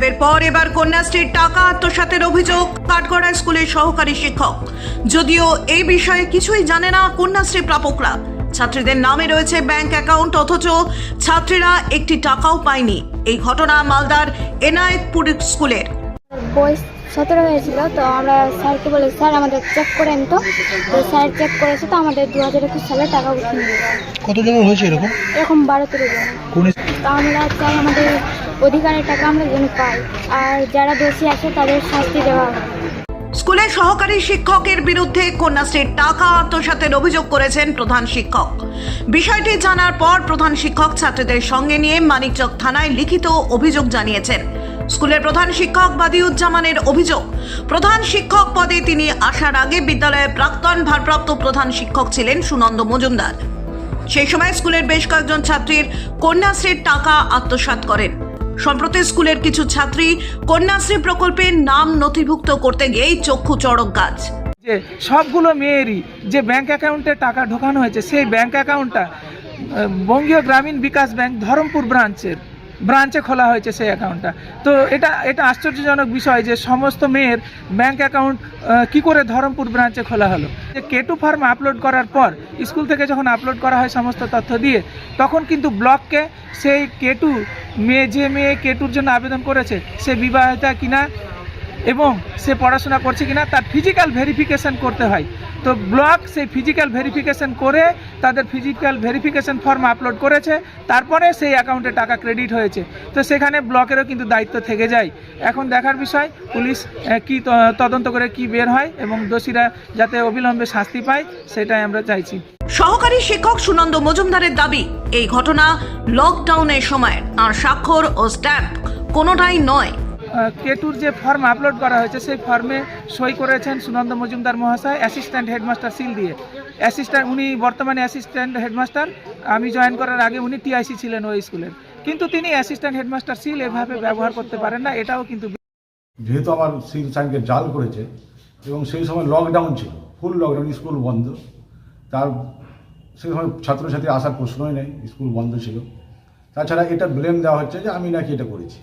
গায়েবের পর এবার কন্যাশ্রীর টাকা আত্মসাতের অভিযোগ কাঠগড়া স্কুলের সহকারী শিক্ষক। যদিও এই বিষয়ে কিছুই জানে না কন্যাশ্রী প্রাপকরা। ছাত্রীদের নামে রয়েছে ব্যাংক অ্যাকাউন্ট অথচ ছাত্রীরা একটি টাকাও পায়নি। এই ঘটনা মালদার এনায়েতপুর স্কুলের। সতেরো হয়েছিল তো আমরা স্যারকে বলে স্যার আমাদের চেক করেন তো। তো স্যার চেক করেছে তো আমাদের দু হাজার একুশ সালে টাকা উঠিয়ে দিয়েছে কতজনের হয়েছে এরকম? এরকম বারো তেরো জন আমরা চাই আমাদের অধিকারের টাকা আমরা যেন পাই। আর যারা দোষী আছে, তাদের শাস্তি দেওয়া হয় স্কুলের সহকারী শিক্ষকের বিরুদ্ধে কন্যাশ্রীর টাকা আত্মসাতের অভিযোগ করেছেন প্রধান শিক্ষক। বিষয়টি জানার পর প্রধান শিক্ষক ছাত্রীদের সঙ্গে নিয়ে মানিকচক থানায় লিখিত অভিযোগ জানিয়েছেন। স্কুলের প্রধান শিক্ষক বাদিউজ্জামানের অভিযোগ, প্রধান শিক্ষক পদে তিনি আসার আগে বিদ্যালয়ের প্রাক্তন ভারপ্রাপ্ত প্রধান শিক্ষক ছিলেন সুনন্দ মজুমদার। সেই সময় স্কুলের বেশ কয়েকজন ছাত্রীর কন্যাশ্রীর টাকা আত্মসাৎ করেন। সম্প্রতি স্কুলের কিছু ছাত্রী কন্যাশ্রী প্রকল্পের নাম নথিভুক্ত করতে গিয়েই চক্ষু চড়ক গাছ। যে সবগুলো মেয়েরই যে ব্যাংক অ্যাকাউন্টে টাকা ঢোকানো হয়েছে, সেই ব্যাংক অ্যাকাউন্টটা বঙ্গীয় গ্রামীণ বিকাশ ব্যাংক ধরমপুর ব্রাঞ্চের ব্রাঞ্চে খোলা হয়েছে সেই অ্যাকাউন্টটা তো এটা এটা আশ্চর্যজনক বিষয় যে সমস্ত মেয়ের ব্যাংক অ্যাকাউন্ট কি করে ধরমপুর ব্রাঞ্চে খোলা হলো? যে কেটু ফার্ম আপলোড করার পর, স্কুল থেকে যখন আপলোড করা হয় সমস্ত তথ্য দিয়ে, তখন কিন্তু ব্লককে সেই কেটু মেয়ে, যে মেয়ে কেটুর জন্য আবেদন করেছে, সে বিবাহিতা কিনা এবং সে পড়াশোনা করছে কিনা, তার ফিজিক্যাল ভেরিফিকেশন করতে হয়। তো ব্লক সেই ফিজিক্যাল ভেরিফিকেশন করে তাদের ফিজিক্যাল ভেরিফিকেশন ফর্ম আপলোড করেছে, তারপরে সেই অ্যাকাউন্টে টাকা ক্রেডিট হয়েছে। তো সেখানে ব্লকেরও কিন্তু দায়িত্ব থেকে যায়। এখন দেখার বিষয়, পুলিশ কি তদন্ত করে কি বের হয় এবং দোষীরা যাতে অবিলম্বে শাস্তি পায়, সেটাই আমরা চাইছি। সহকারী শিক্ষক সুনন্দ মজুমদারের দাবি, এই ঘটনা লকডাউনের সময়। আর স্বাক্ষর ও স্ট্যাম্প কোনোটাই নয়। কেটুর যে ফর্ম আপলোড করা হয়েছে, সেই ফর্মে সই করেছেন সুনন্দ মজুমদার মহাশয় অ্যাসিস্ট্যান্ট হেডমাস্টার সিল দিয়ে। অ্যাসিস্ট্যান্ট উনি বর্তমানে অ্যাসিস্ট্যান্ট হেডমাস্টার আমি জয়েন করার আগে উনি টিআইসি ছিলেন ওই স্কুলের কিন্তু তিনি অ্যাসিস্ট্যান্ট হেডমাস্টার সিল এভাবে ব্যবহার করতে পারেন না, এটাও কিন্তু যেহেতু আমার সিল সাইনকে জাল করেছে এবং সেই সময় লকডাউন ছিল ফুল লকডাউন স্কুল বন্ধ। তার, সেই সময় ছাত্রছাত্রী আসার প্রশ্নই নেই স্কুল বন্ধ ছিল। তাছাড়া এটা ব্লেম দেওয়া হচ্ছে যে আমি নাকি এটা করেছি।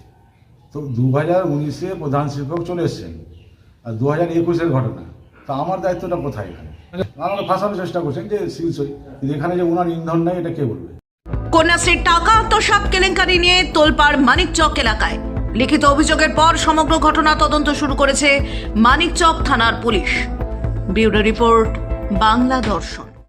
তো দু হাজার উনিশে প্রধান শিক্ষক চলে এসছেন। আর দু হাজার একুশের ঘটনা। তা আমার দায়িত্বটা কোথায় এখানে? আমাকে ফাঁসানোর চেষ্টা করছেন যে কিন্তু এখানে যে ওনার ইন্ধন নেই, এটা কে বলবে? কন্যাশ্রীর টাকা, আত্মসাৎ কেলেঙ্কারি নিয়ে তোলপাড় মানিকচক এলাকায়। লিখিত অভিযোগের পর সমগ্র ঘটনা তদন্ত শুরু করেছে মানিকচক থানার পুলিশ। ব্যুরো রিপোর্ট, বাংলা দর্শন।